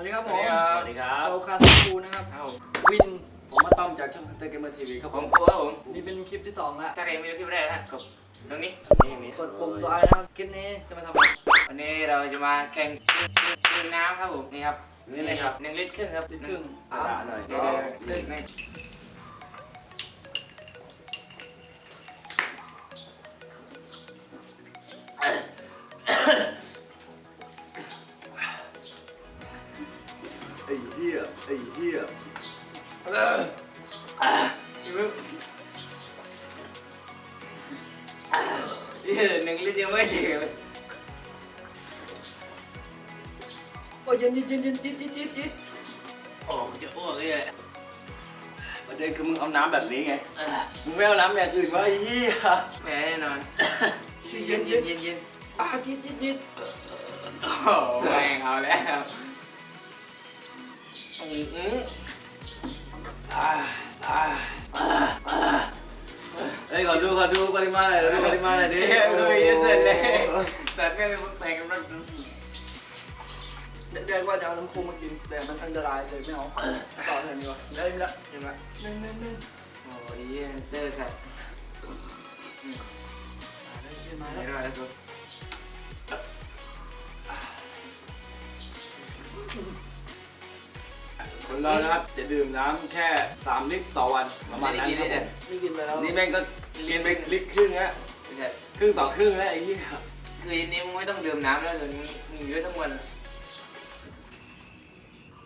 วัสดีครับผมสวัสดีครับโชว์คาสคูนะครับครับผมวิน ผมมาต้อมจากช่อง Hunter Gamer TV ครับผผมมกลัวครับผมนี่เป็นคลิปที่สองแล้วถ้าใครยังไม่ดูคลิปแรกนะครับตรงนี้นี่นี่กดปุ่มตัวไอนะครับ คลิปนี้จะมาทำอะไรวันนี้เราจะมาแข่งกินน้ำครับผมนี่ครับนี่เลยครับหนึ่งลิตรครึ่งครับลิตรครึ่งกระดาษหน่อยเดี๋ยวเดี๋ยวเดี๋ยวนี่ไเหี้ยไอ้เหี้ยพี่มึงเดี๋ยวหนึ่งลิตรยังไม่ถึงเลยโอ้ยเย็นเย็นเย็นเย็นจิ๊ดจิ๊ดจิ๊ เลยอะประเด็นคือมึงเอาน้ำแบบนี้ไงมึงไม่เอาน้ำแบบอื่นวะไอ้เหี้ยแพ้แน่นอนเย็นเย็นเย็นเย็นอ่าจิ๊ดจิ๊ดจิ๊ดโอ้โหแม่งเอาแล้วอืมอืมอ่าอ่าอ่าอ่าเฮ้ยขอดูขอดูปริมาณหน่อยขอดูปริมาณหน่อยดิเฮ้ยเฮ้ยเสร็จเลย สัตว์แม่งแข่งกันมันเรียกว่าจะเอาน้ำคูมากิน แต่มันอันตรายเลยไม่เอาต่อเถอะดีกว่าได้ไหมละเห็นไหมหนึ่งหนึ่งหนึ่งโอ้ยเหี้ยเตอร์สัตว์อ่าได้ขึ้นมาไม่แล้วรอดแล้ว กูคนเรานะครับ จะดื่มน้ำแค่ 3 ลิตรต่อวันประมาณนั้นครับผมนี่กินไปแล้วนี่แม่งก็เรียนไปลิตรครึ่งแล้วไม่ใช่ครึ่งต่อครึ่งแล้วไอ้เหี้ยคืออันนี้มึงไม่ต้องดื่มน้ำแล้วเลยมึงมีเยอะทั้งวัน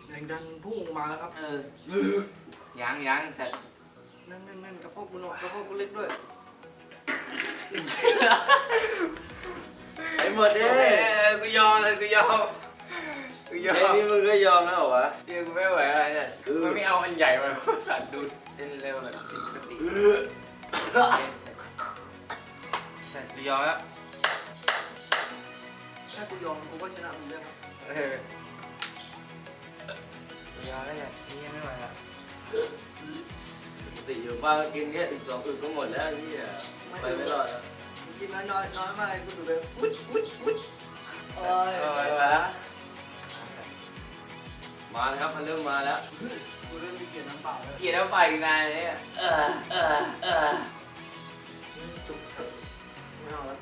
แรงดันพุ่งออกมาแล้วครับ เออยังยังสัตว์นั่นนั่นนั่นกระเพาะกูหนกกระเพาะกูเล็กด้วยไอ้หมดเอเด้อกูยอมเลยกูยอม กูยอไอ้มนี่มึงก็ยอมแล้วเหรอวะเดี๋ยวกูไม่ไหวอะไรเนี่ยมันไม่เอาอันใหญ่มาสัตว์ดูดเต้นเร็วแบบผิดปกติแต่กูยอมแล้วถ้ากูยอมกูก็ชนะมึงได้ครับเออกูยอมแล้วเนี่ยนี่ยังไม่ไหวแล้วปกติอยู่บ้านก็กินแค่อีกสองอึกก็หมดแล้วไอ้เหี้ยไปไม่รอดแล้วมึงกินน้อยน้อยน้อยมากกูดูเลยวุ้ดวุ้ดวุ้ดโอ้ยเออไปไปละแล้ว มาแล้วครับมันเริ่มมาแล้วกูเริ่มมีเกลียดน้ำเปล่าแล้วเกลียดแล้วไปอีกนานเลยอะเออเออเออจุกไม่เอาแล้ว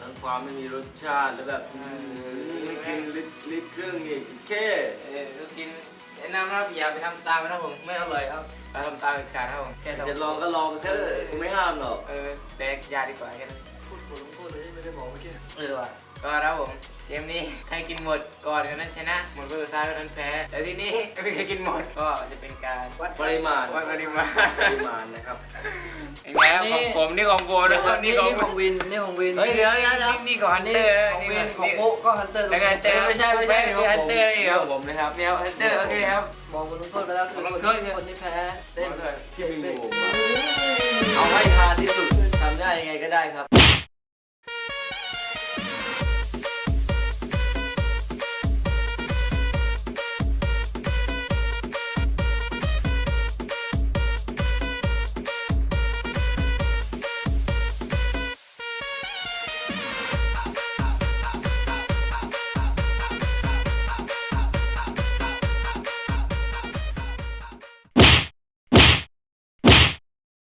ทั้งความไม่มีรสชาติแล้วแบบอืมไม่กินลิตรลิตรครึ่งอีกแค่เออก็กินแนะนำนะครับอย่าไปทำตามนะครับผมไม่อร่อยครับไปทำตามอีกขาดครับผมแค่จะลองก็ลองเถอะกูไม่ห้ามหรอกเออแดกยาดีกว่าแค่นั้น พูดโกรธลงโทษเลยไม่ได้บอกเมื่อกี้เออว่ะก็ครับผมเกมนี้ใครกินหมดก่อนคนนั้นชนะหมดเบอร์ซ้ายคนนั้นแพ้แต่ทีนี้ไม่มีใครกินหมดก็จะเป็นการวัดปริมาณวัดปริมาณปริมาณนะครับไอ้แง่ของผมนี่ของโบนะครับนี่นี่ของนี่ของวินนี่ของวินเฮ้ยเดี๋ยวเดี๋ยวเดี๋ยวนี่ของฮันนี่เตอร์ของนี่วินของนี่โป๊ะก็ฮันเตอร์แล้วกันแต่ไม่ใช่ไม่ใช่ของฮันผมเตอร์นี่ครับของผมนะครับเดี๋ยวฮันเตอร์โอเคครับบอกคนลงโทษไปแล้วคือลงโทษเนี่ยคนที่แพ้เต้นที่มีงูมาเอาให้ฮาที่